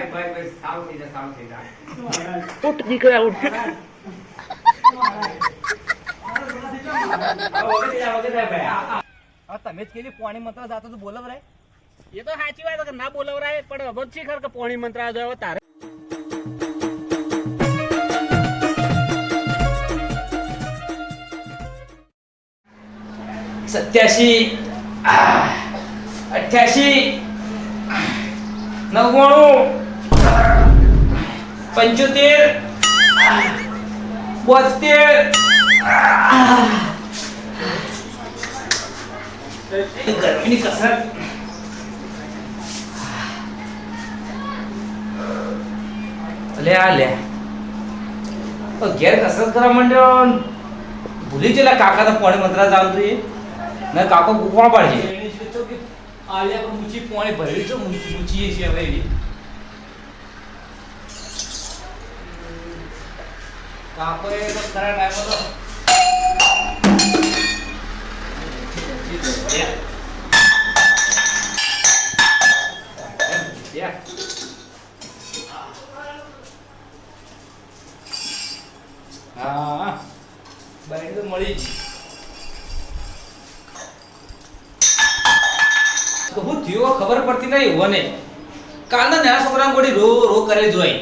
ભાઈ ભાઈ ભાઈ સાવ થઈ જા સાવ થઈ જા ઉઠ દીકરા ઉઠ હવે વગર જા વગર જા ભાઈ હવે તમે જ કીધી પોણી મંત્ર જાતો તો બોલવરાય એ તો સાચી વાત છે કે ના બોલવરાય પણ હવે જ શીખર કે પોણી મંત્ર આ જો હવે તારે સત્યાસી અઠ્યાસી નવ્વાણું પંચોતેર બોતેર ગરમીની કસરત લે આ લે તો ઘેર કસરત કરવા માંડ્યો ને ભૂલી ગયેલા કાકા તો પોણે મંત્રા ચાલતું એ ને કાકો કોણ પાડજે આલિયા પણ મૂચી પોણે ભરેલી છે મૂચી મૂચીએ છીએ હવે એવી કાકો એ તો ખરા ટાઈમ હતો હા. બાઈક તો મળી જ તો હું ખબર પડતી નહીં હોને કાલના નાના છોકરા ગોડી રો રો કરે જોઈ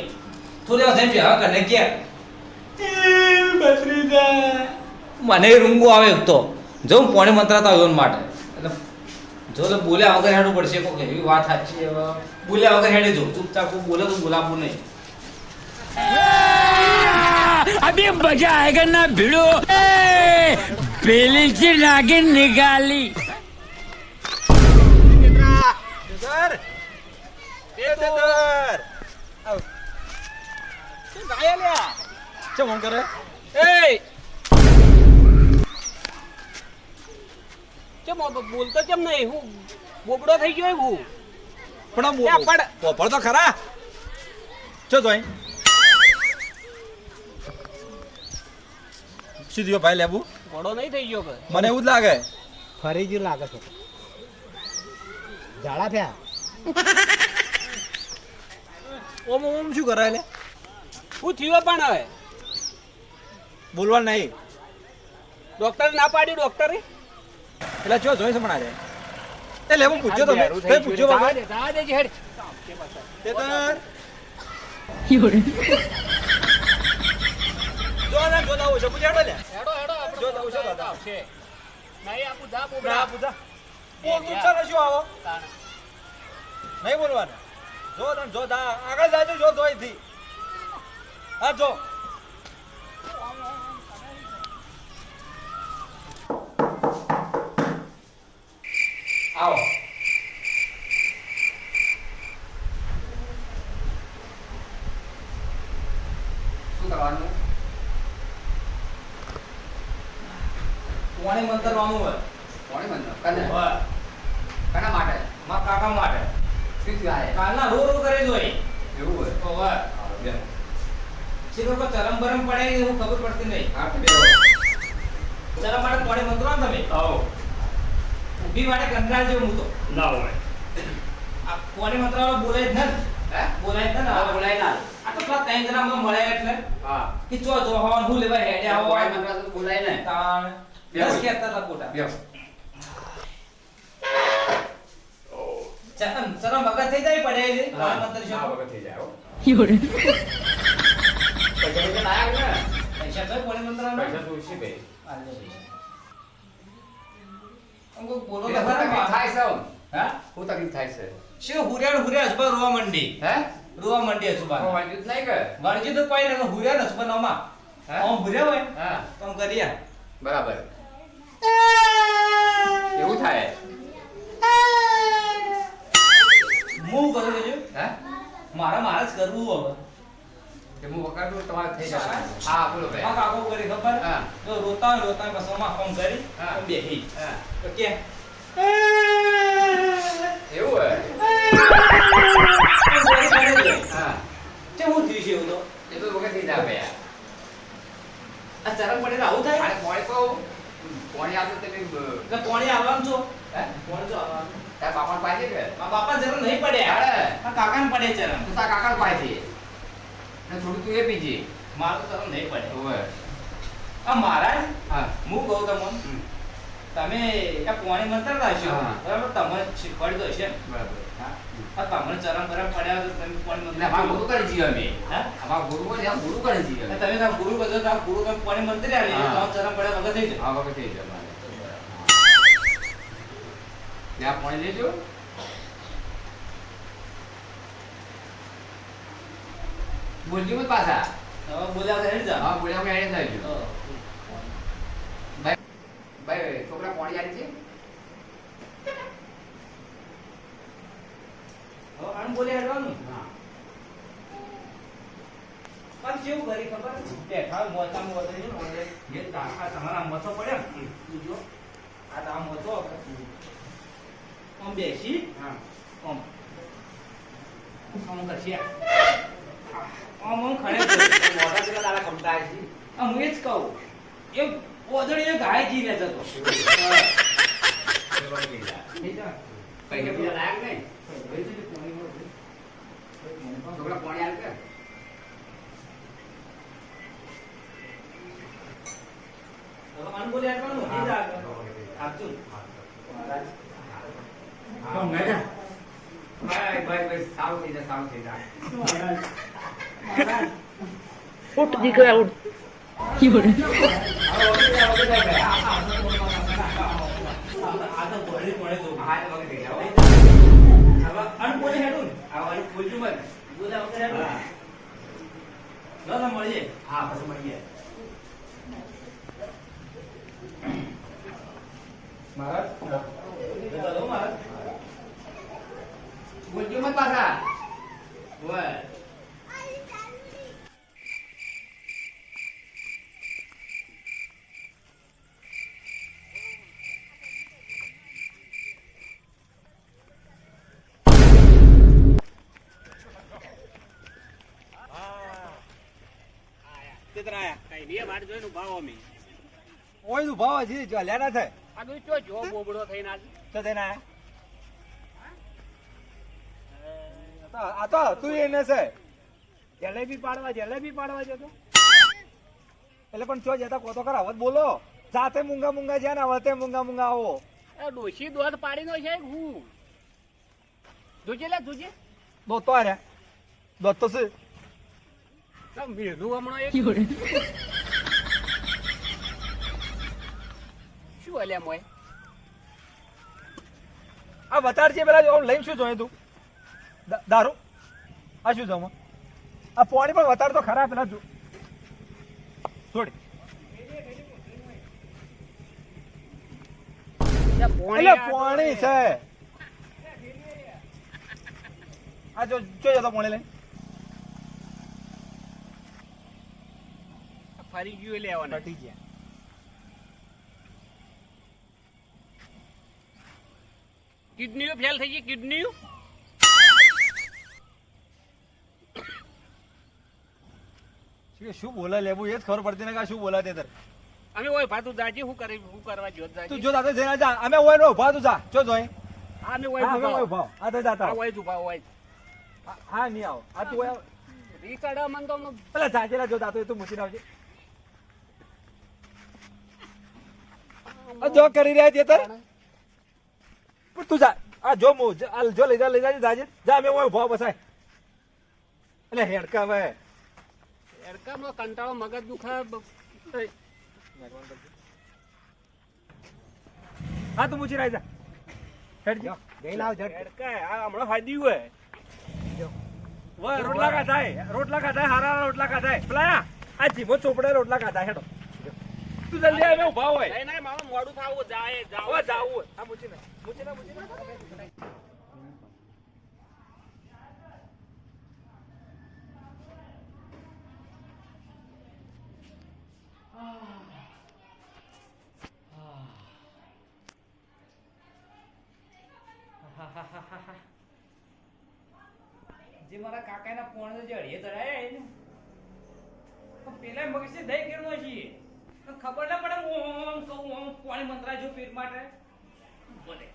થોડી વાર થઈ હા કને કે મને રૂંગો આવે એક તો જો હું પોણે મંત્રાતા આવ્યો એના માટે એટલે જો એટલે બોલ્યા વગર હેડવું પડશે કોક એવી વાત સાચી હવે બોલ્યા વગર હેડે જો ચૂપચાપ કોઈ બોલે તો બોલાવવું નહીં अभी मजा आएगा ना भिड़ो पहले से नागिन निकाली ગાય ચમ ફોન કરે? એ કેમ આ બોલતો કેમ નહીં? હું બોબડો થઈ ગયો હું. પણ પણ પોપડ તો ખરા. ચો જોઈ. સીધો ભાઈ લેબુ. ઘોડો નહીં થઈ ગયો મને એવું જ લાગે. ફરી ગયું લાગે છે. ઝાડા થયા. ઓમ ઓમ શું કરાય લે હું થયો પણ હવે? બોલવા નહીં. ડોક્ટર ના પાડી ડોક્ટરે? એટલે જો જોઈ સમણા રે એ લેવું પૂછ્યો તમે તે પૂછ્યો બાબા. દે જવા દે જો ના જો લે. હેડો હેડો આપણે જો જાઉં છે દાદા. આવશે. નહીં આપું જા ના બોબડા પૂછા બોલ તું ચાલે શું આવો? નહીં બોલવાનું. જો તને જો દા આગળ જાજો જો જોઈ થી હા જો. આવો. શું કરવાનું? કોણે મંતરવાનું હોય? કોણે બંધ કને? હોય. કના માટે? મા કાકા માટે. શું થાય કાલના રો રો કરે જોઈ એવું હોય? હોય. હા, બેહો. શીરો કો ચરમ બરમ પડે એવું ખબર પડતી નહીં. હા તો ચરમ માટે કોણે મંત્રો તમે? આવો. ઊભી માટે કંટાળ જેવું હું તો ના હોય. આ કોને મંત્ર બોલાય જ ને હે? બોલાય જ ને હા, બોલાય ના. આ તો પેલા ત્રણ જણા મને મળ્યા એટલે. હા. કે ચો જો હોન હું લેવા હેડે આવો. આ મંત્ર બોલાય ને. તાણ. દસ કહેતા હતા કોટા બેહો. ચરમ ચરમ વગર થઈ જાય પડે છે? હા, મંત્ર હા, છે વગર થઈ જાય હો. પૈસા પૈસા લાયા ને? પૈસા તો કોને મંત્ર પૈસા તો ઓછી ભાઈ. અમુક બોલો. થાય છે? હા શું તકલીફ થાય છે શું હુર્યા હુર્યા હસબા રોવા મંડી હે રોવા મંડી હસબા વાંચ્યું જ નહીં કે વળજી તો કોઈ નહીં હુર્યા ને હસબા નોમાં હે? આમ હુર્યા હોય હા તો આમ બરાબર એવું થાય હું કરું લેજો હે મારા મારા જ કરવું હવે કે હું વગાડું તમારે થઈ જશે હા બોલો ભાઈ ભાઈ કાકો કરી ખબર હા. જો રોતા રોતા આમાં ફોન કરી હા. બેહી હા તો કે. એવું હોય? હા. તે હું થયું છે એવું તો? એ તો વગર થઈ જાય આ ચરમ પડે આવું થાય? આને પોણી કહું પોણી આપે તમે એટલે પોણી આવવાનું છો? હે? પોણી જો આવવાનું. તારા બાપા પાસે કે? બાપા જરા નહીં પડે. અરે કાકા ને પડે જરા તું તારા કાકા ને થોડું તું એ પીજી મારું તો નહીં પડે. ઓવે આ મારા હા. હું કહું તમને. તમે પોણી મંત્ર રાખ્યો. બરાબર? તમને શીખવાડી દો છે બરાબર. હા. તમને બરમ પડ્યા તો તમે પોણી મંત્ર અમારા ગુરુ કરી જીવે અમે. હા? અમારા ગુરુ હોય ને ગુરુ કરી જીવે તમે ગુરુ બધો ગુરુ તમે પોણી મંત્ર હા. તો ચરમ પડ્યા વગર થઈ જાય હા વખત થઈ જાય અમારે ને લેજો બોલજો મત પાછા. બોલ્યા હેડી જા હા. બોલ્યા ભાઈ છોકરા પાણી આવી છે. હવે આને બોલ્યા હેડવાનું હા. પણ કેવું કરી ખબર બેઠા હોય મોચામાં વધરી જે તાકા તમારા મથો પડ્યા. તું જો. આ તો આમ આમ બેસી. હા. આમ. આમ કરશી આમ આમ ખડે. મોટા કમતા છે. હું એ જ કહું. એ ઓદળીએ ગાય જીને જતો કઈ કે નહીં છોકરા પાણી. ભાઈ ભાઈ ભાઈ થઈ જા થઈ જા ઉઠ દીકરા ઉઠ. લો તો મળીએ હા પછી મળીએ મહારાજ તો દો મહારાજ બોલજો મત પાછા ઓય કઈ જોઈને અમે. ઓયનું ભાવ હજી ચાલ્યા ના થાય. આ બધું ચો જો બોબડો થઈને આજ. તો તેને આયા. આ તો હતું એને છે. જલેબી પાડવા જલેબી પાડવા જતો. એટલે પણ ચો જતા કોતો કરા હવે બોલો. જાતે મૂંગા મૂંગા જ્યાં ને વળતે મૂંગા મૂંગા આવો. એ ડોશી દોધ પાડીનો છે હું? જોજે લે જોજે. દોતો આ રે દોત છે. મેલું હમણાં એક? શું અલ્યા મોય આ વતાડજે પેલા જો લઈને શું જોઈએ તું? દારૂ? આ શું જમો? આ પોણી પણ વતાર તો ખરા પેલા જો. છોડ. એટલે પોણી છે. આ જો જો જતો પોણી લઈને. ફરી ગયું લેવાના. કટી ગયા. કિડનીઓ ફેલ થઈ ગઈ કિડનીઓ. શું બોલા લેવું એ જ ખબર પડતી ને કે શું બોલા તે તાર અમે ઓય ભાતું દાજી શું કરી શું કરવા જોત તું દાજી જો દાદા જઈને જા અમે ઓય નો ઊભા જા. જો જોય હા અમે ઓય અમે ઓય ઊભા. આ તો જાતા હા. ઓય જો ભાવ ઓય હા, હા નહીં આવો. આ તું ઓય રીચડા મન તો પેલા જાજેલા જો દાતો એ તું મૂકીને આવજે. જો કરી રહ્યા છે તાર? પણ તું જા. આ જો મુ આ જો લઈ જા લઈ જાજે જાજે જા મે ઓય ભાવ બસાય. એટલે હેડકા હવે. એડકામાં કંટાળો મગજ દુખા હા તું મૂકી રાઈ જા. હેડ જા જઈને લાવ જડ હેડકા આ હમણાં હાદી હોય. ઓય રોટલા ખાધાય રોટલા ખાધાય હારા હારા રોટલા ખાધાય પેલા આ જીમો ચોપડે રોટલા ખાધા હેડો. તું જલ્દી આવે ઊભા હોય. નહીં નહીં મારું મોડું થાવું જાય જાવ. જાવું. આ મૂકી ના મૂકી ના મૂકી ના જે મારા કાકાના પોણે જે અડીએ ચડાયા એને. તો પેલા મગજે દઈ કેરનો છીએ ખબર ના પડે હું ઓમ કહું ઓમ પાણી મંત્રા જો પેટ માટે? બોલે.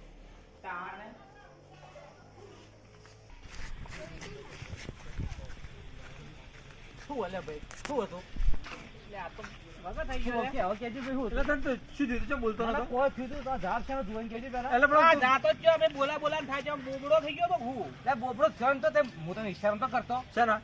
તાણે. શું અલ્યા ભાઈ? શું હતું? એટલે આ તો તને બોબડો થઈ ગયો તો હું? બોબડો થયો ને તો હું તને ઈશારો તો કરતો. છે ને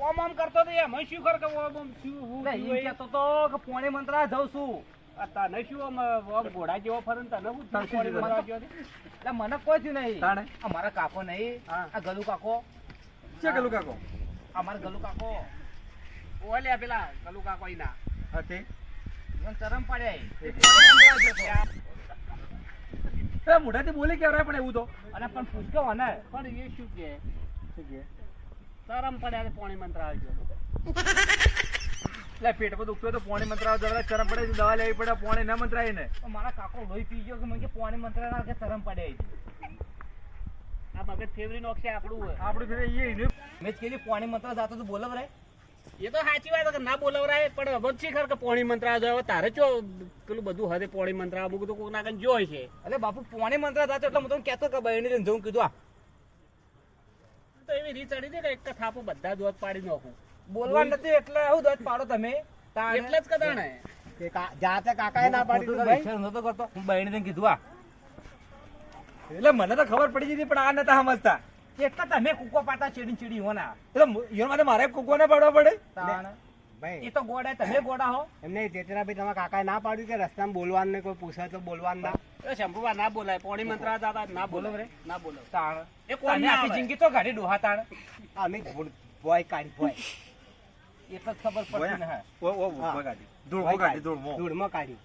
કીધું ઓમ કરતો તો એમ શું ખર કે ઓમ ઓમ શું હું? કહેતો તો કે પોણે મંત્રા જાઉં છું. આ તને શું ઓમ ઓમ ઘોડા જેવો ફરે તને હું તને પોણે? મંત્રા જેવો એટલે મને કોઈ થયું નહીં. તાણે? અમારા કાકો નહીં. આ ગલુ કાકો. છે ગલુ કાકો? અમારા ગલુ કાકો. ઓલે પેલા ગલુ કાકો ઈ ના હા મને ચરમ પડ્યા મોઢાથી બોલી કેવરાય પણ એવું તો? અને પણ પૂછ્યો ને પણ એ શું કે? શું કે? શરમ પડે છે પોણી મંત્રા આવજો. એટલે પેટ દુખતું હોય તો પોણી મંત્રાવ જરા શરમ પડે દવા લેવી પડે પોણી ના મંત્રાય ને. તો મારા કાકો લોહી પી ગયો કે મને કે પોણી મંત્રા ના કે શરમ પડે. આ મગજ ફેવરી નોખશે આપણું આપણું ફેવરી એ એને- મેં જ કીધું પોણી મંત્ર જાતો તો બોલવ રે એ તો સાચી વાત કે ના બોલવરાય પણ હવે છે ખર કે પોણી મંત્રા આવજો. હવે તારે ચો પેલું બધું હદે પોણી મંત્રા અમુક તો કોક ના કઈ જોઈ છે. અરે બાપુ પોણી મંત્ર જાતો એટલે હું તમને કહેતો કે બહેની લઈને જવું કીધું આ તો એવી રીત ચડી દે કે એક થાપો બધા દોત પાડી નાખું. બોલવા નથી એટલે હું દોત પાડો તમે. એટલે જ કદાણે. જાતે કાકા ના પાડી ભાઈ. ઈચ્છા કરતો. હું બહેની કીધું આ. એટલે મને તો ખબર પડી જતી પણ આ નતા સમજતા. એટલે તમે કૂકો પાડતા ચીડી ચીડી હોના. એટલે મારે કુકો ને પાડવા પડે? ભાઈ. એ તો ગોડા તમે ગોડા હો. એમને જેતરાભાઈ તમારા કાકાએ ના પાડ્યું કે રસ્તામાં બોલવાનું ને કોઈ પૂછે તો બોલવાનું ના? એ શંભુભા ના બોલાય. પોણી મંત્રા દાદા ના બોલો બોલો રે. ના બોલો તાણ. એ કોણ આખી જિંદગી તો ગાડી ડોહા તાણ. અમે ભોય કાઢી ભોય. એ તો ખબર પડતી ને. હા ઓ ઓ હા. બગાડી ધૂળમો કાઢી ધૂળમો. ધૂળમાં કાઢી.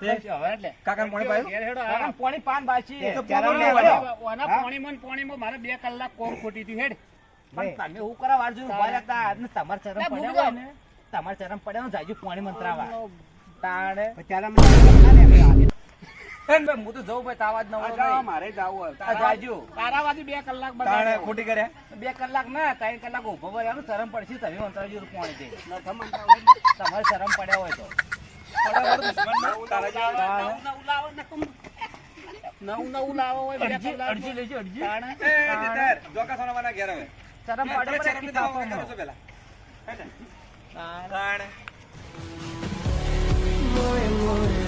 તે? હવે એટલે? કાકાને પોણી પાયું કાકા, પોણી પાન બાચી પોણી. ઓના મારે બે કલાક કોમ ખોટી હતી હેડ. પણ તમે હું કરવા ઊભા તમારે ચરમ પડ્યા. ને. તમારે ચરમ પડ્યા જાય ને જાજુ પાણી મંત્રાવા. તાણે ત્યારે ભાઈ હેન ભાઈ, હું તો જઉં ભાઈ તાવા જ ન ભાઈ. મારે જાવું જાજુ. તારાવાથી બે કલાક તાણે ખોટી કર્યા બે કલાક ના ત્રણ કલાક ઊભો રહ્યો શરમ પડશે તમે મંત્રાજી પાણી દે. તમારે ચરમ પડ્યા હોય તો. નવું નવું લાવો હોય અડજી લેજો અડજી તાણે. એ, જીતેર, જોકા સોનાવાના ઘેર હવે. ચરમ પડે પેલા. તાણે. more and more.